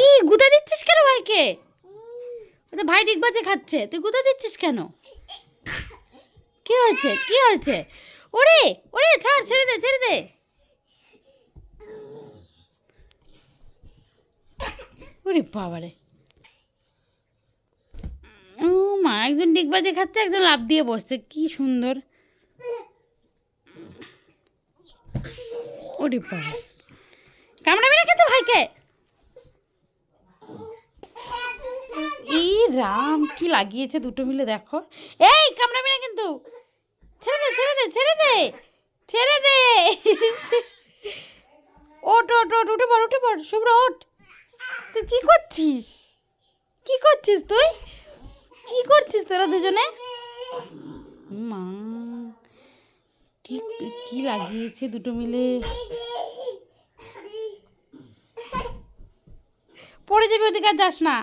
ই গুদা দিচ্ছিস কেন ভাইকে? ওটা ভাই ডিগবাজে খাচ্ছে, তুই গুদা দিচ্ছিস কেন? কি হয়েছে কি হয়েছে? ওরে ওরে, ছাড়, ছেড়ে দে ছেড়ে দে। ওরে বাবারে। ও মা, একজন ডিগবাজে খাচ্ছে, একজন লাভ দিয়ে বসছে, কি সুন্দর। ওরে বাবা কামড়াবে না কিন্তু ভাইকে এই রাম, কি লাগিয়েছে দুটো মিলে দেখো। এই কামড়াবে না কিন্তু। ছেড়ে দে ছেড়ে দে ছেড়ে দে ছেড়ে দে। ওট ওট ওট উঠে পড় উঠে পড়, শুভ্র, ওঠ। তুই কি করছিস? কি করছিস তুই? কি করছিস তোরা দুজনে? মা, কি কি লাগিয়েছে দুটো মিলে? পড়ে যাবে ওদিকে আর যাস না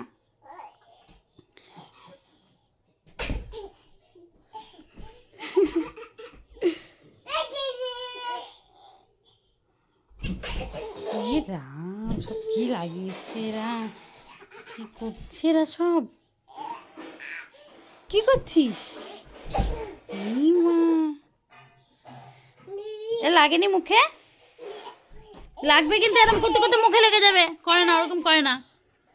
এ রাম সব কি লাগিয়েছে এরা? কি করছে এরা সব? কি করছিস? এ লাগেনি মুখে? লাগবে কিন্তু এরকম করতে করতে মুখে লেগে যাবে। করে না, ওরকম করে না।